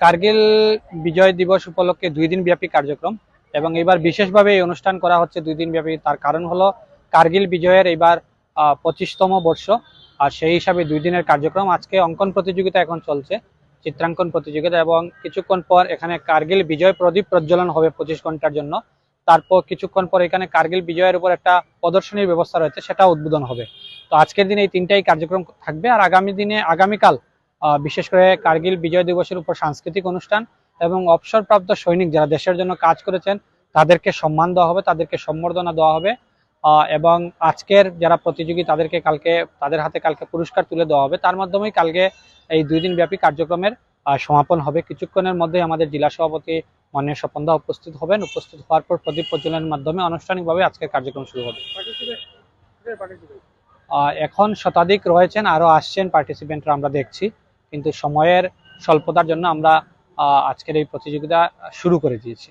কার্গিল বিজয় দিবস উপলক্ষে দুই দিন ব্যাপী কার্যক্রম এবং এবার বিশেষভাবে এই অনুষ্ঠান করা হচ্ছে দুই দিন ব্যাপী। তার কারণ হলো কার্গিল বিজয়ের এবার পঁচিশতম বর্ষ। আর সেই হিসাবে দুই দিনের কার্যক্রম। আজকে অঙ্কন প্রতিযোগিতা এখন চলছে, চিত্রাঙ্কন প্রতিযোগিতা এবং কিছুক্ষণ পর এখানে কার্গিল বিজয় প্রদীপ প্রজ্বলন হবে পঁচিশ ঘণ্টার জন্য। তারপর কিছুক্ষণ পর এখানে কার্গিল বিজয়ের উপর একটা প্রদর্শনীর ব্যবস্থা রয়েছে সেটা উদ্বোধন হবে। তো আজকের দিনে এই তিনটাই কার্যক্রম থাকবে। আর আগামী দিনে, আগামীকাল বিশেষ করে কার্গিল বিজয় দিবসের উপর সাংস্কৃতিক অনুষ্ঠান এবং অবসরপ্রাপ্ত সৈনিক যারা দেশের জন্য কাজ করেছেন, তাদেরকে সম্মান দেওয়া হবে, তাদেরকে সম্বর্ধনা দেওয়া হবে এবং আজকের যারা প্রতিযোগী তাদেরকে কালকে, তাদের হাতে কালকে পুরস্কার তুলে দেওয়া হবে। তার মাধ্যমেই কালকে এই দুই দিন ব্যাপী কার্যক্রমের সমাপন হবে। কিছুক্ষণের মধ্যে আমাদের জেলা সভাপতি মাননীয় স্বপনদা উপস্থিত হবেন। উপস্থিত হওয়ার পর প্রদীপ প্রজ্বলনের মাধ্যমে আনুষ্ঠানিকভাবে আজকের কার্যক্রম শুরু হবে। এখন শতাধিক রয়েছেন আরও আসছেন পার্টিসিপেন্টরা আমরা দেখছি। কিন্তু সময়ের স্বল্পতার জন্য আমরা আজকের এই প্রতিযোগিতা শুরু করে দিয়েছি।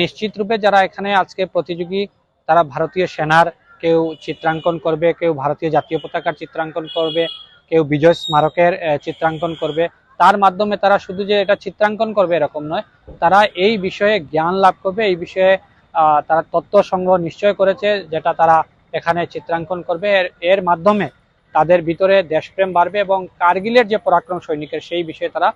নিশ্চিত রূপে যারা এখানে আজকে প্রতিযোগী তারা ভারতীয় সেনার কেউ চিত্রাঙ্কন করবে কেউ ভারতীয় জাতীয় পতাকার চিত্রাঙ্কন করবে কেউ বিজয় স্মারকের চিত্রাঙ্কন করবে। তার মাধ্যমে তারা শুধু যে এটা চিত্রাঙ্কন করবে এরকম নয় তারা এই বিষয়ে জ্ঞান লাভ করবে এই বিষয়ে আহ, তারা তথ্য সংগ্রহ নিশ্চয় করেছে যেটা তারা এখানে চিত্রাঙ্কন করবে। এর মাধ্যমে তাদের ভিতরে দেশপ্রেম বাড়বে এবং কার্গিলের যে পরাক্রম সৈনিকের, সেই বিষয়ে তারা